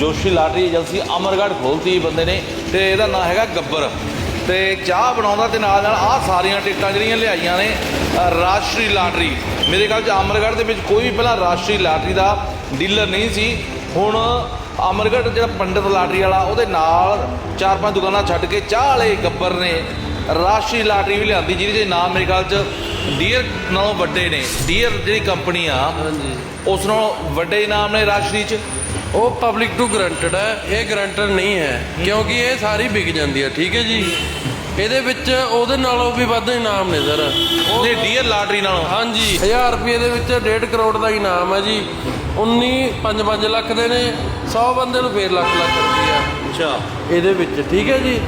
Joshi lottery agency Amargarh ਖੋਲਤੀ ਬੰਦੇ ਨੇ ਤੇ ਇਹਦਾ ਨਾਮ ਹੈਗਾ ਗੱਬਰ। ਤੇ ਚਾਹ ਬਣਾਉਂਦਾ ਤੇ ਨਾਲ ਨਾਲ ਆਹ ਸਾਰੀਆਂ ਟਿਕਟਾਂ ਜਿਹੜੀਆਂ ਲਿਆਈਆਂ ਨੇ ਰਾਸ਼ਟਰੀ ਲਾਟਰੀ। ਮੇਰੇ ਖਿਆਲ 'ਚ ਅਮਰਗੜ੍ਹ ਦੇ ਵਿੱਚ ਕੋਈ ਵੀ ਪਹਿਲਾਂ ਰਾਸ਼ਟਰੀ ਲਾਟਰੀ ਦਾ ਡੀਲਰ ਨਹੀਂ ਸੀ। ਹੁਣ ਅਮਰਗੜ੍ਹ ਜਿਹੜਾ ਪੰਡਿਤ ਲਾਟਰੀ ਵਾਲਾ ਉਹਦੇ ਨਾਲ ਚਾਰ ਪੰਜ ਦੁਕਾਨਾਂ ਛੱਡ ਕੇ ਚਾਹ ਵਾਲੇ ਗੱਬਰ ਨੇ ਰਾਸ਼ਟਰੀ ਲਾਟਰੀ ਵੀ ਲਿਆਂਦੀ ਜਿਹਦੇ ਦੇ ਨਾਮ ਮੇਰੇ ਖਿਆਲ 'ਚ ਡੀਅਰ ਨਾਲੋਂ ਵੱਡੇ ਨੇ। ਡੀਅਰ ਜਿਹੜੀ ਕੰਪਨੀ ਆ ਹਾਂਜੀ। ਉਸ ਨਾਲੋਂ ਵੱਡੇ ਇਨਾਮ ਨੇ ਰਾਸ਼ਟਰੀ 'ਚ। ਉਹ ਪਬਲਿਕ ਟੂ ਗਰੰਟਡ ਹੈ ਇਹ ਗਰੰਟਰ ਨਹੀਂ ਹੈ ਕਿਉਂਕਿ ਇਹ ਸਾਰੀ ਵਿਕ ਜਾਂਦੀ ਹੈ ਠੀਕ ਹੈ ਜੀ? ਇਹਦੇ ਵਿੱਚ ਉਹਦੇ ਨਾਲੋਂ ਵੀ ਵੱਧ ਇਨਾਮ ਨੇ ਸਰ ਉਹ ਨੇ ਡੀਅਰ ਲਾਟਰੀ ਨਾਲੋਂ। ਹਾਂਜੀ 1000 ਰੁਪਏ ਦੇ ਵਿੱਚ 1.5 ਕਰੋੜ ਦਾ ਇਨਾਮ ਹੈ ਜੀ। 19 5 ਲੱਖ ਦੇ ਨੇ 100 ਬੰਦੇ ਨੂੰ ਫੇਰ ਲੱਖ ਲੱਖ ਰੁਪਈਆ ਅੱਛਾ। ਇਹਦੇ ਵਿੱਚ ਠੀਕ ਹੈ ਜੀ?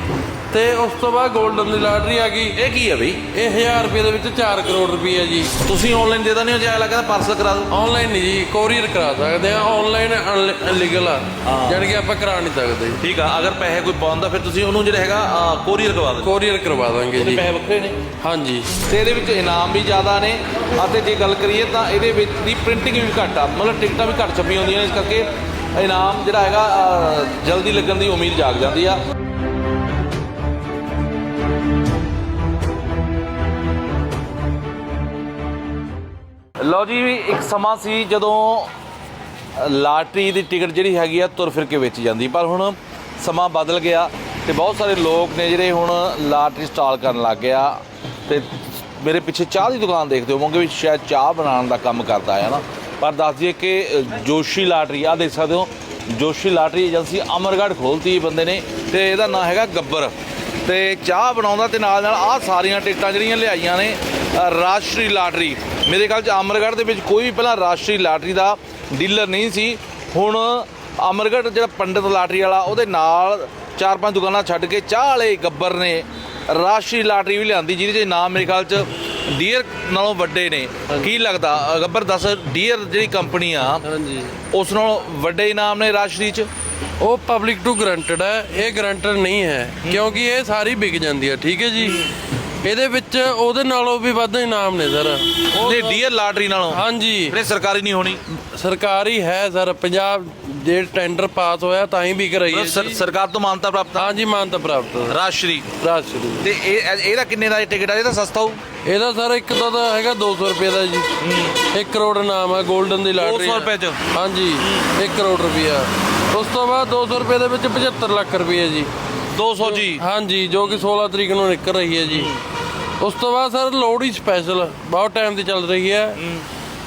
ਤੇ ਉਸ ਤੋਂ ਬਾਅਦ 골ਡਨ ਦੀ ਲਾਟਰੀ ਆ ਗਈ। ਇਹ ਕੀ ਹੈ ਬਈ? ਇਹ 1000 ਰੁਪਏ ਦੇ ਵਿੱਚ 4 ਕਰੋੜ ਰੁਪਈਆ ਜੀ। ਤੁਸੀਂ ਆਨਲਾਈਨ ਦੇ ਦਿੰਦੇ ਹੋ ਜਾਂ ਲੱਗਦਾ ਪਾਰਸਲ ਕਰਾ ਦਿਓ ਆਨਲਾਈਨ ਨਹੀਂ ਜੀ ਕੋਰੀਅਰ ਕਰਾ ਸਕਦੇ ਆ। ਆਨਲਾਈਨ ਅਨਲੀਗਲ ਆ। ਜਾਣੀ ਕਿ ਆਪਾਂ ਕਰਾ ਨਹੀਂ ਸਕਦੇ। ਠੀਕ ਆ ਅਗਰ ਪੈਸੇ ਕੋਈ ਪਾਉਂਦਾ ਫਿਰ ਤੁਸੀਂ ਉਹਨੂੰ ਜਿਹੜਾ ਹੈਗਾ ਕੋਰੀਅਰ ਕਰਵਾ ਦਿਓ। ਕੋਰੀਅਰ ਕਰਵਾ ਦਾਂਗੇ ਜੀ। ਪੈਸੇ ਵੱਖਰੇ ਨੇ। ਹਾਂਜੀ। ਤੇ ਇਹਦੇ ਵਿੱਚ ਇਨਾਮ ਵੀ ਜ਼ਿਆਦਾ ਨੇ। ਅਤੇ ਜੇ ਗੱਲ ਕਰੀਏ ਤਾਂ ਇਹਦੇ ਵਿੱਚ ਦੀ ਪ੍ਰਿੰਟਿੰਗ ਵੀ ਘੱਟ ਆ। ਮਤਲਬ ਟਿਕਟਾਂ ਵੀ ਘੱਟ ਛਪੀਆਂ ਹੁੰਦੀਆਂ ਨੇ ਇਸ ਕਰਕੇ ਇਨਾਮ ਜਿਹੜਾ ਹੈਗਾ ਜਲਦੀ ਲੱਗਣ ਦੀ ਉਮੀਦ ਜਾਗ ਜਾਂਦੀ ਆ। ਲਓ ਜੀ, ਇੱਕ ਸਮਾਂ ਸੀ ਜਦੋਂ ਲਾਟਰੀ ਦੀ ਟਿਕਟ ਜਿਹੜੀ ਹੈਗੀ ਆ, ਤੁਰ ਫਿਰ ਕੇ ਵੇਚੀ ਜਾਂਦੀ। ਪਰ ਹੁਣ ਸਮਾਂ ਬਦਲ ਗਿਆ ਤੇ ਬਹੁਤ ਸਾਰੇ ਲੋਕ ਨੇ ਜਿਹੜੇ ਹੁਣ ਲਾਟਰੀ ਸਟਾਲ ਕਰਨ ਲੱਗ ਗਿਆ ਤੇ ਮੇਰੇ ਪਿੱਛੇ ਚਾਹ ਦੀ ਦੁਕਾਨ ਦੇਖਦੇ ਹੋਵੋਗੇ ਵੀ ਸ਼ਾਇਦ ਚਾਹ ਬਣਾਉਣ ਦਾ ਕੰਮ ਕਰਦਾ ਹੈ ਨਾ। ਪਰ ਦੱਸ ਦਈਏ ਕਿ ਜੋਸ਼ੀ ਲਾਟਰੀ ਆ ਦੇਖ ਸਕਦੇ ਹੋ, ਜੋਸ਼ੀ ਲਾਟਰੀ ਏਜੰਸੀ ਅਮਰਗੜ੍ਹ ਖੋਲਤੀ ਬੰਦੇ ਨੇ ਤੇ ਇਹਦਾ ਨਾਮ ਹੈਗਾ ਗੱਬਰ। ਤੇ ਚਾਹ ਬਣਾਉਂਦਾ ਤੇ ਨਾਲ ਨਾਲ ਆਹ ਸਾਰੀਆਂ ਟਿਕਟਾਂ ਜਿਹੜੀਆਂ ਲਿਆਈਆਂ ਨੇ ਰਾਸ਼ਟਰੀ ਲਾਟਰੀ। ਮੇਰੇ ਖਿਆਲ 'ਚ ਅਮਰਗੜ੍ਹ ਦੇ ਵਿੱਚ ਕੋਈ ਵੀ ਪਹਿਲਾਂ ਰਾਸ਼ਟਰੀ ਲਾਟਰੀ ਦਾ ਡੀਲਰ ਨਹੀਂ ਸੀ। ਹੁਣ ਅਮਰਗੜ੍ਹ ਜਿਹੜਾ ਪੰਡਿਤ ਲਾਟਰੀ ਵਾਲਾ ਉਹਦੇ ਨਾਲ ਚਾਰ ਪੰਜ ਦੁਕਾਨਾਂ ਛੱਡ ਕੇ ਚਾਹ ਵਾਲੇ ਗੱਬਰ ਨੇ ਰਾਸ਼ਟਰੀ ਲਾਟਰੀ ਵੀ ਲਿਆਂਦੀ ਜਿਹਦੇ ਦੇ ਨਾਮ ਮੇਰੇ ਖਿਆਲ 'ਚ ਡੀਅਰ ਨਾਲੋਂ ਵੱਡੇ ਨੇ। ਕੀ ਲੱਗਦਾ? ਗੱਬਰ ਦੱਸ ਡੀਅਰ ਜਿਹੜੀ ਕੰਪਨੀ ਆ ਹਾਂਜੀ। ਉਸ ਨਾਲੋਂ ਵੱਡੇ ਇਨਾਮ ਨੇ ਰਾਸ਼ਟਰੀ 'ਚ? ਉਹ ਪਬਲਿਕ ਟੂ ਗਰੰਟਡ ਹੈ ਇਹ ਗਰੰਟਰ ਨਹੀਂ ਹੈ। ਕਿਉਂਕਿ ਇਹ ਸਾਰੀ ਵਿਕ ਜਾਂਦੀ ਹੈ ਠੀਕ ਹੈ ਜੀ? ਇਹਦੇ ਵਿੱਚ ਉਹਦੇ ਨਾਲੋਂ ਵੀ ਵੱਧ ਇਨਾਮ ਨੇ ਸਰ। ਨੇ ਡੀਅਰ ਲਾਟਰੀ ਨਾਲੋਂ। ਹਾਂਜੀ। ਜਿਹੜੇ ਸਰਕਾਰੀ ਨਹੀਂ ਹੋਣੀ। ਸਰਕਾਰੀ ਹੈ ਸਰ ਪੰਜਾਬ ਜੇ ਟੈਂਡਰ ਪਾਸ ਹੋਇਆ ਤਾਂ ਹੀ ਵਿਕ ਰਹੀ ਹੈ ਸਰ-। ਸਰਕਾਰ ਤੋਂ ਮਾਨਤਾ ਪ੍ਰਾਪਤ ਹਾਂਜੀ ਮਾਨਤਾ ਪ੍ਰਾਪਤ ਰਾਸ਼ਟਰੀ। ਰਾਸ਼ਟਰੀ। ਤੇ ਇਹ ਇਹਦਾ ਕਿੰਨੇ ਦਾ ਟਿਕਟ ਆ? ਇਹ ਤਾਂ ਸਸਤਾ ਹੋਊ। ਇਹਦਾ ਸਰ ਇੱਕ ਦਾ ਤਾਂ ਹੈਗਾ 200 ਰੁਪਏ ਦਾ ਜੀ। 1 ਕਰੋੜ ਇਨਾਮ ਹੈ 골ਡਨ ਦੀ ਲਾਟਰੀ 200 ਰੁਪਏ 'ਚ? ਹਾਂਜੀ 1 ਕਰੋੜ ਰੁਪਿਆ ਉਸ ਤੋਂ ਬਾਅਦ 200 ਰੁਪਏ ਦੇ ਵਿੱਚ 75 ਲੱਖ ਰੁਪਏ ਜੀ। 200 ਜੀ। ਹਾਂਜੀ ਜੋ ਕਿ 16 ਤਰੀਕ ਨੂੰ ਨਿਕਲ ਰਹੀ ਹੈ ਜੀ। ਉਸ ਤੋਂ ਬਾਅਦ ਸਰ ਲੋਹੜੀ ਸਪੈਸ਼ਲ ਬਹੁਤ ਟਾਈਮ ਦੀ ਚੱਲ ਰਹੀ ਹੈ।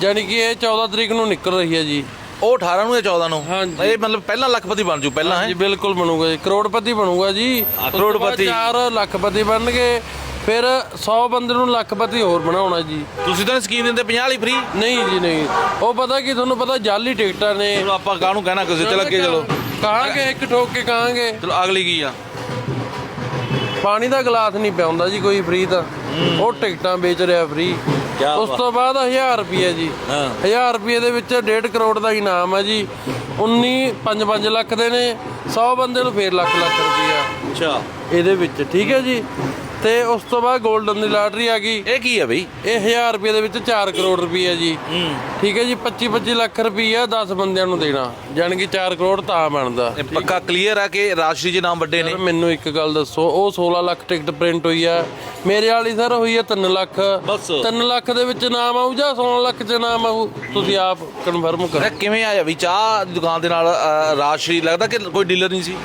ਯਾਨੀ ਕਿ ਇਹ 14 ਤਰੀਕ ਨੂੰ ਨਿਕਲ ਰਹੀ ਹੈ ਜੀ। ਉਹ 18 ਨੂੰ ਜਾਂ 14 ਨੂੰ? ਹਾਂਜੀ। ਇਹ ਮਤਲਬ ਪਹਿਲਾਂ ਲੱਖਪਤੀ ਬਣ ਜੂ ਪਹਿਲਾਂ ਜੀ ਹੈ? ਬਿਲਕੁਲ ਬਣੂਗਾ ਜੀ। ਕਰੋੜਪਤੀ ਬਣੂਗਾ ਜੀ। ਹਾਂ, ਕਰੋੜਪਤੀ। 4 ਲੱਖਪਤੀ ਬਣਨਗੇ। ਫਿਰ 100 ਬੰਦੇ ਨੂੰ ਲੱਖਪਤੀ ਹੋਰ ਬਣਾਉਣਾ ਜੀ। ਤੁਸੀਂ ਤਾਂ ਸਕੀਮ ਦਿੰਦੇ 50 ਵਾਲੀ ਫ੍ਰੀ ਨਹੀਂ ਜੀ ਨਹੀਂ। ਉਹ ਪਤਾ ਕੀ ਤੁਹਾਨੂੰ ਪਤਾ ਜਾਲੀ ਟਿਕਟਾਂ ਨੇ। ਆਪਾਂ ਕਾਹਨੂੰ ਕਹਿਣਾ ਕਿਸੇ ਚੱਲ ਅੱਗੇ ਚਲੋ। ਕਹਾਂਗੇ ਇੱਕ ਠੋਕ ਕੇ ਕਹਾਂਗੇ ਚਲੋ ਅਗਲੀ ਕੀ ਆ? ਪਾਣੀ ਦਾ ਗਲਾਸ ਨਹੀਂ ਪਿਆਉਂਦਾ ਜੀ ਕੋਈ ਫ੍ਰੀ ਤਾਂ ਉਹ ਟਿਕਟਾਂ ਵੇਚ ਰਿਹਾ ਫ੍ਰੀ ਕਿਆ ਉਸ। ਤੋਂ ਬਾਅਦ 1000 ਰੁਪਏ ਜੀ। ਹਾਂ। 1000 ਰੁਪਏ ਦੇ ਵਿੱਚ 1.5 ਕਰੋੜ ਦਾ ਇਨਾਮ ਹੈ ਜੀ। 19 5 ਲੱਖ ਦੇ ਨੇ। 100 ਬੰਦੇ ਨੂੰ ਫੇਰ ਲੱਖ ਲੱਖ ਰੁਪਈਆ। ਅੱਛਾ। ਇਹਦੇ ਵਿੱਚ ਠੀਕ ਹੈ ਜੀ? ਤੇ ਉਸ ਤੋਂ ਬਾਅਦ 골ਡਨ ਦੀ ਲਾਟਰੀ ਆ ਗਈ। ਇਹ ਕੀ ਆ ਬਈ? ਇਹ 1000 ਰੁਪਏ ਦੇ ਵਿੱਚ 4 ਕਰੋੜ ਜੀ। ਹੂੰ। ਠੀਕ ਹੈ ਜੀ 25 25 ਲੱਖ ਰੁਪਈਆ 10 ਬੰਦਿਆਂ ਨੂੰ ਦੇਣਾ। ਜਾਣੀ ਕਿ 4 ਕਰੋੜ ਤਾਂ ਬਣਦਾ। ਇਹ ਪੱਕਾ ਕਲੀਅਰ ਆ ਕਿ ਰਾਸ਼ਟਰੀ ਦੇ ਨਾਮ ਵੱਡੇ ਨੇ? ਮੈਨੂੰ ਇੱਕ ਗੱਲ ਦੱਸੋ ਉਹ 16 ਲੱਖ ਟਿਕਟ ਪ੍ਰਿੰਟ ਹੋਈ ਆ। ਮੇਰੇ ਵਾਲੀ ਸਰ ਹੋਈ ਆ 3 ਲੱਖ। ਬਸ। 3 ਲੱਖ ਦੇ ਵਿੱਚ ਨਾਮ ਆਊ ਜਾਂ 16 ਲੱਖ ਚ ਨਾਮ ਆਊ? ਤੁਸੀਂ ਆਪ ਕਨਫਰਮ ਕਰੋ। ਕਿਵੇਂ ਆਇਆ ਵੀ ਚਾਹ ਦੁਕਾਨ ਦੇ ਨਾਲ ਰਾਸ਼ਟਰੀ ਲੱਗਦਾ ਕਿ ਕੋਈ ਡੀਲਰ ਨਹੀਂ ਸੀ?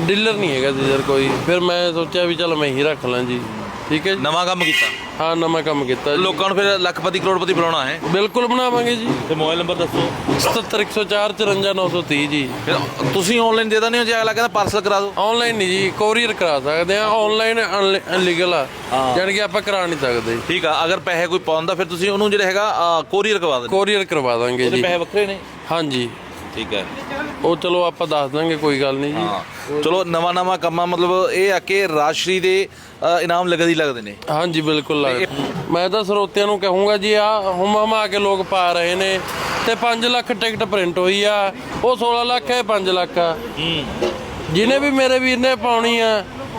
ਡੀਲਰ ਨਹੀਂ ਹੈਗਾ ਸੀ ਸਰ ਕੋਈ। ਫਿਰ ਮੈਂ ਸੋਚਿਆ ਵੀ ਚਲ ਮੈਂ ਹੀ ਰੱਖ ਲਾਂ ਜੀ। ਠੀਕ ਹੈ ਜੀ? ਨਵਾਂ ਕੰਮ ਕੀਤਾ? ਹਾਂ ਨਵਾਂ ਕੰਮ ਕੀਤਾ ਜੀ। ਲੋਕਾਂ ਨੂੰ ਫਿਰ ਲੱਖਪਤੀ ਕਰੋੜਪਤੀ ਬਣਾਉਣਾ ਹੈ? ਬਿਲਕੁਲ ਬਣਾਵਾਂਗੇ ਜੀ। ਤੇ ਮੋਬਾਈਲ ਨੰਬਰ ਦੱਸੋ। 77104 54930 ਜੀ। ਫਿਰ ਤੁਸੀਂ ਆਨਲਾਈਨ ਦੇ ਦਿੰਦੇ ਹੋ ਜਾਂ ਅਗਲਾ ਕਹਿੰਦਾ ਪਾਰਸਲ ਕਰਾ ਦਿਓ? ਆਨਲਾਈਨ ਨਹੀਂ ਜੀ ਕੋਰੀਅਰ ਕਰਾ ਸਕਦੇ ਆ ਆਨਲਾਈਨ ਅਨਲੀਗਲ ਆ। ਜਾਣੀ ਕਿ ਆਪਾਂ ਕਰਾ ਨਹੀਂ ਸਕਦੇ। ਠੀਕ ਆ ਅਗਰ ਪੈਸੇ ਕੋਈ ਪਾਉਂਦਾ ਫਿਰ ਤੁਸੀਂ ਉਹਨੂੰ ਜਿਹੜਾ ਹੈਗਾ ਕੋਰੀਅਰ ਕਰਵਾ ਦਿੰਦੇ ਕੋਰੀਅਰ ਕਰਵਾ ਦਾਂਗੇ ਜੀ। ਪੈਸੇ ਵੱਖਰੇ ਨੇ? ਹਾਂਜੀ। ਠੀਕ ਹੈ। ਉਹ ਚਲੋ ਆਪਾਂ ਦੱਸ ਦਾਂਗੇ ਕੋਈ ਗੱਲ ਨਹੀਂ ਜੀ। ਹਾਂ। ਚਲੋ ਨਵਾਂ ਨਵਾਂ ਕੰਮਾਂ ਮਤਲਬ ਇਹ ਆ ਕਿ ਰਾਸ਼ਟਰੀ ਦੇ ਅ, ਇਨਾਮ ਲੱਗਦੇ ਹੀ ਲੱਗਦੇ ਨੇ। ਹਾਂਜੀ ਬਿਲਕੁਲ ਲੱਗ ਮੈਂ ਤਾਂ ਸਰੋਤਿਆਂ ਨੂੰ ਕਹੂੰਗਾ ਜੀ ਆ ਹੁਮ ਹਮਾ ਕੇ ਲੋਕ ਪਾ ਰਹੇ ਨੇ ਤੇ 5 ਲੱਖ ਟਿਕਟ ਪ੍ਰਿੰਟ ਹੋਈ ਆ। ਉਹ 16 ਲੱਖ ਹੈ 5 ਲੱਖ ਆ। ਜਿਹਨੇ ਵੀ ਮੇਰੇ ਵੀਰ ਨੇ ਪਾਉਣੀ ਆ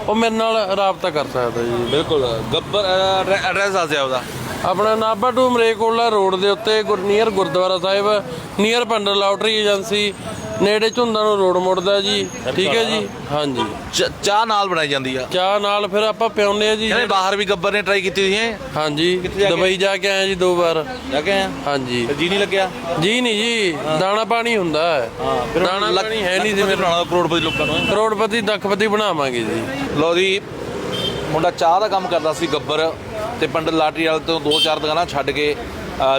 ਉਹ ਮੇਰੇ ਨਾਲ ਰਾਬਤਾ ਕਰ ਸਕਦਾ ਜੀ। ਬਿਲਕੁਲ। ਗੱਬਰ ਐਡਰੈਸ ਦੱਸ ਦਿਆ ਉਹਦਾ ਆਪਣਾ ਨਾਭਾ ਟੂ ਮਰੇਕੋਲਾ ਰੋਡ ਦੇ ਉੱਤੇ near Gurdwara Sahib near Pandar lottery agency ਨੇੜੇ ਝੁੰਦਾ ਨੂੰ ਰੋਡ ਮੁੜਦਾ ਜੀ। ਠੀਕ ਹੈ ਜੀ? ਹਾਂਜੀ। ਚ- ਚਾਹ ਨਾਲ ਬਣਾਈ ਜਾਂਦੀ ਆ। ਚਾਹ ਨਾਲ ਫਿਰ ਆਪਾਂ ਪਿਆਉਂਦੇ ਆ ਜੀ। ਕਹਿੰਦੇ ਬਾਹਰ ਵੀ ਗੱਬਰ ਨੇ ਟਰਾਈ ਕੀਤੀ ਸੀ ਹੈ। ਹਾਂਜੀ। ਜਾ ਕੇ? ਦੁਬਈ ਜਾ ਕੇ ਆਏ ਜੀ ਦੋ ਵਾਰ। ਜਾ ਕੇ ਆਇਆ ਹਾਂਜੀ। ਜੀ ਨਹੀਂ ਲੱਗਿਆ? ਜੀ ਨਹੀਂ ਜੀ। ਦਾਣਾ ਪਾਣੀ ਹੁੰਦਾ ਹੈ। ਦਾਣਾ ਪਾਣੀ ਹੈ ਨਹੀਂ ਜਿਵੇਂ ਬਣਾਉਣਾ ਕਰੋੜਪਤੀ ਲੋਕਾਂ ਨੂੰ। ਕਰੋੜਪਤੀ ਲੱਖਪਤੀ ਬਣਾਵਾਂਗੇ ਜੀ। ਲੋ ਜੀ ਮੁੰਡਾ ਚਾਹ ਦਾ ਕੰਮ ਕਰਦਾ ਸੀ ਗੱਬਰ। ਤੇ ਪੰਡਤ ਲਾਟਰੀ ਵਾਲੇ ਤੋਂ ਦੋ ਚਾਰ ਦੁਕਾਨਾਂ ਛੱਡ ਕੇ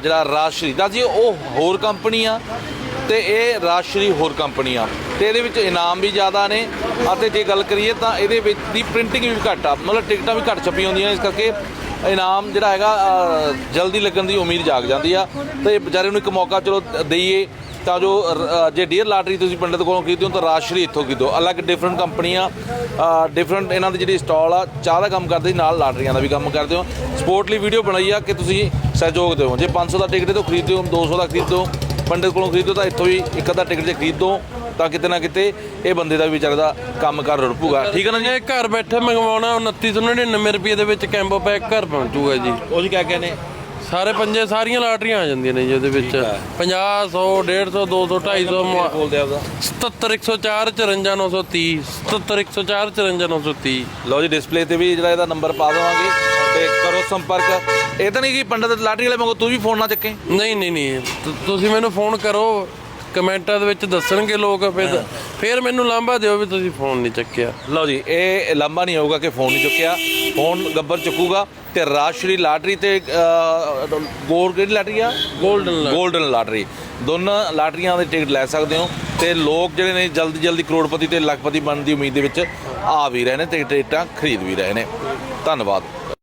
ਜਿਹੜਾ ਰਾਸ਼ਟਰੀ ਦਾ ਜੀ, ਉਹ ਹੋਰ ਕੰਪਨੀ ਆ ਤੇ ਇਹ ਰਾਸ਼ਟਰੀ ਹੋਰ ਕੰਪਨੀ ਆ ਤੇ ਇਹਦੇ ਵਿੱਚ ਇਨਾਮ ਵੀ ਜ਼ਿਆਦਾ ਨੇ ਅਤੇ ਜੇ ਗੱਲ ਕਰੀਏ ਤਾਂ ਇਹਦੇ ਵਿੱਚ ਦੀ ਪ੍ਰਿੰਟਿੰਗ ਵੀ ਘੱਟ ਆ, ਮਤਲਬ ਟਿਕਟਾਂ ਵੀ ਘੱਟ ਛਪੀਆਂ ਹੁੰਦੀਆਂ ਇਸ ਕਰਕੇ ਇਨਾਮ ਜਿਹੜਾ ਹੈਗਾ ਜਲਦੀ ਲੱਗਣ ਦੀ ਉਮੀਦ ਜਾਗ ਜਾਂਦੀ ਆ ਤੇ ਵਿਚਾਰੇ ਨੂੰ ਇੱਕ ਮੌਕਾ ਚਲੋ ਦਈਏ ਤਾਂ ਜੋ ਜੇ ਡੀਅਰ ਲਾਟਰੀ ਤੁਸੀਂ ਪੰਡਤ ਕੋਲੋਂ ਖਰੀਦਦੇ ਹੋ ਤਾਂ ਰਾਸ਼ਟਰੀ ਇੱਥੋਂ ਖਰੀਦੋ। ਅਲੱਗ ਡਿਫਰੈਂਟ ਕੰਪਨੀਆਂ ਡਿਫਰੈਂਟ ਇਹਨਾਂ ਦੀ ਜਿਹੜੀ ਸਟਾਲ ਆ ਚਾਹ ਦਾ ਕੰਮ ਕਰਦੇ ਨਾਲ ਲਾਟਰੀਆਂ ਦਾ ਵੀ ਕੰਮ ਕਰਦੇ ਹੋ। ਸਪੋਰਟ ਲਈ ਵੀਡੀਓ ਬਣਾਈ ਆ ਕਿ ਤੁਸੀਂ ਸਹਿਯੋਗ ਦਿਓ। ਜੇ 500 ਦਾ ਟਿਕਟ ਤੋਂ ਖਰੀਦਦੇ ਹੋ 200 ਦਾ ਖਰੀਦੋ ਪੰਡਤ ਕੋਲੋਂ ਖਰੀਦੋ ਤਾਂ ਇੱਥੋਂ ਵੀ ਇੱਕ ਅੱਧਾ ਟਿਕਟ ਜੇ ਖਰੀਦੋ ਤਾਂ ਕਿਤੇ ਨਾ ਕਿਤੇ ਇਹ ਬੰਦੇ ਦਾ ਵੀ ਵਿਚਾਰੇ ਦਾ ਕੰਮ ਕਰ ਰੁੜਪੂਗਾ। ਠੀਕ ਹੈ ਨਾ ਜੀ? ਇਹ ਘਰ ਬੈਠੇ ਮੰਗਵਾਉਣਾ 2999 ਰੁਪਏ ਦੇ ਵਿੱਚ ਕੈਂਬੋ ਪੈਕ ਘਰ ਪਹੁੰਚੂਗਾ ਜੀ। ਉਹ ਜੀ ਕਿਆ ਕਹਿੰਦੇ? ਸਾਰੇ ਪੰਜੇ ਸਾਰੀਆਂ ਲਾਟਰੀਆਂ ਆ ਜਾਂਦੀਆਂ ਨੇ ਜੀ ਉਹਦੇ ਵਿੱਚ। 50 100 150 200 250 ਬੋਲਦੇ ਆਪਦਾ 77104 54930 77104 54930 ਲਓ ਜੀ ਡਿਸਪਲੇ ਤੇ ਵੀ ਜਿਹੜਾ ਇਹਦਾ ਨੰਬਰ ਪਾ ਦੇਵਾਂਗੇ ਤੇ ਕਰੋ ਸੰਪਰਕ। ਇਹ ਤਾਂ ਨਹੀਂ ਕਿ ਪੰਡਤ ਲਾਟਰੀ ਵਾਲੇ ਮੰਗੋ ਤੂੰ ਵੀ ਫੋਨ ਨਾ ਚੱਕੇ। ਨਹੀਂ ਨਹੀਂ ਨਹੀਂ। ਤੁਸੀਂ ਮੈਨੂੰ ਫੋਨ ਕਰੋ। ਕਮੈਂਟਾਂ ਦੇ ਵਿੱਚ ਦੱਸਣਗੇ ਲੋਕ ਫਿਰ ਫਿਰ ਮੈਨੂੰ ਲਾਂਭਾ ਦਿਓ ਵੀ ਤੁਸੀਂ ਫੋਨ ਨਹੀਂ ਚੱਕਿਆ। ਲਓ ਜੀ ਇਹ ਲੰਬਾ ਨਹੀਂ ਹੋਊਗਾ ਕਿ ਫੋਨ ਨਹੀਂ ਚੁੱਕਿਆ। ਫੋਨ ਗੱਬਰ ਚੁੱਕੂਗਾ ਤੇ ਰਾਸ਼ਟਰੀ ਲਾਟਰੀ ਤੇ ਗੋਲ ਕਿਹੜੀ ਲਾਟਰੀ ਆ? ਗੋਲਡਨ ਗੋਲਡਨ ਲਾਟਰੀ ਦੋਨਾਂ ਲਾਟਰੀਆਂ ਦੇ ਟਿਕਟ ਲੈ ਸਕਦੇ ਹੋ ਤੇ ਲੋਕ ਜਿਹੜੇ ਨੇ ਜਲਦੀ ਜਲਦੀ ਕਰੋੜਪਤੀ ਤੇ ਲੱਖਪਤੀ ਬਣਨ ਦੀ ਉਮੀਦ ਦੇ ਵਿੱਚ ਆ ਵੀ ਰਹੇ ਨੇ ਤੇ ਟਿਕਟਾਂ ਖਰੀਦ ਵੀ ਰਹੇ ਨੇ। ਧੰਨਵਾਦ।